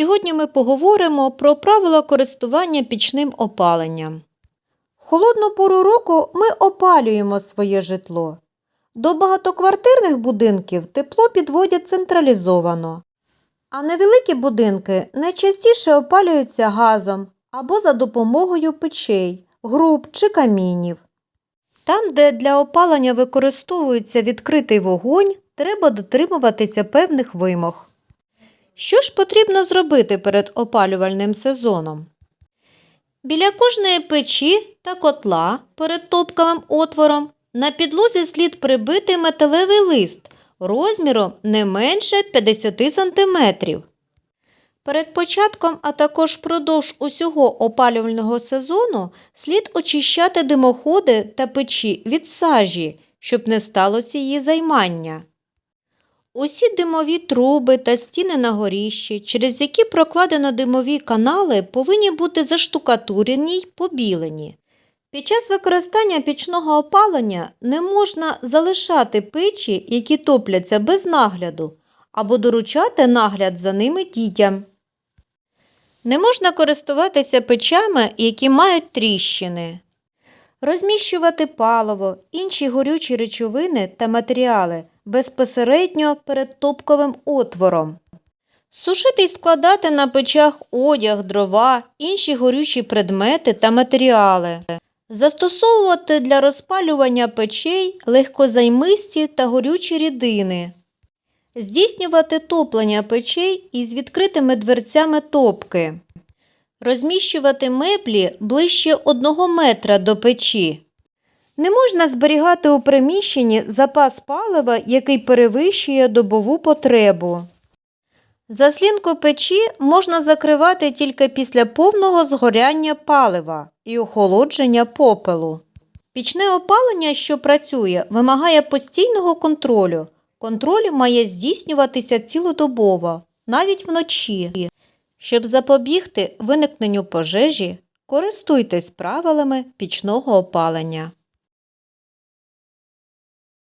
Сьогодні ми поговоримо про правила користування пічним опаленням. В холодну пору року ми опалюємо своє житло. До багатоквартирних будинків тепло підводять централізовано, а невеликі будинки найчастіше опалюються газом або за допомогою печей, груб чи камінів. Там, де для опалення використовується відкритий вогонь, треба дотримуватися певних вимог. Що ж потрібно зробити перед опалювальним сезоном? Біля кожної печі та котла перед топковим отвором на підлозі слід прибити металевий лист розміром не менше 50 см. Перед початком, а також впродовж усього опалювального сезону слід очищати димоходи та печі від сажі, щоб не сталося її займання. Усі димові труби та стіни на горіщі, через які прокладено димові канали, повинні бути заштукатурені й побілені. Під час використання пічного опалення не можна залишати печі, які топляться без нагляду, або доручати нагляд за ними дітям. Не можна користуватися печами, які мають тріщини. Розміщувати паливо, інші горючі речовини та матеріали безпосередньо перед топковим отвором. Сушити й складати на печах одяг, дрова, інші горючі предмети та матеріали. Застосовувати для розпалювання печей легкозаймисті та горючі рідини. Здійснювати топлення печей із відкритими дверцями топки. Розміщувати меблі ближче 1 метра до печі. Не можна зберігати у приміщенні запас палива, який перевищує добову потребу. Заслінку печі можна закривати тільки після повного згоряння палива і охолодження попелу. Пічне опалення, що працює, вимагає постійного контролю. Контроль має здійснюватися цілодобово, навіть вночі. Щоб запобігти виникненню пожежі, користуйтесь правилами пічного опалення.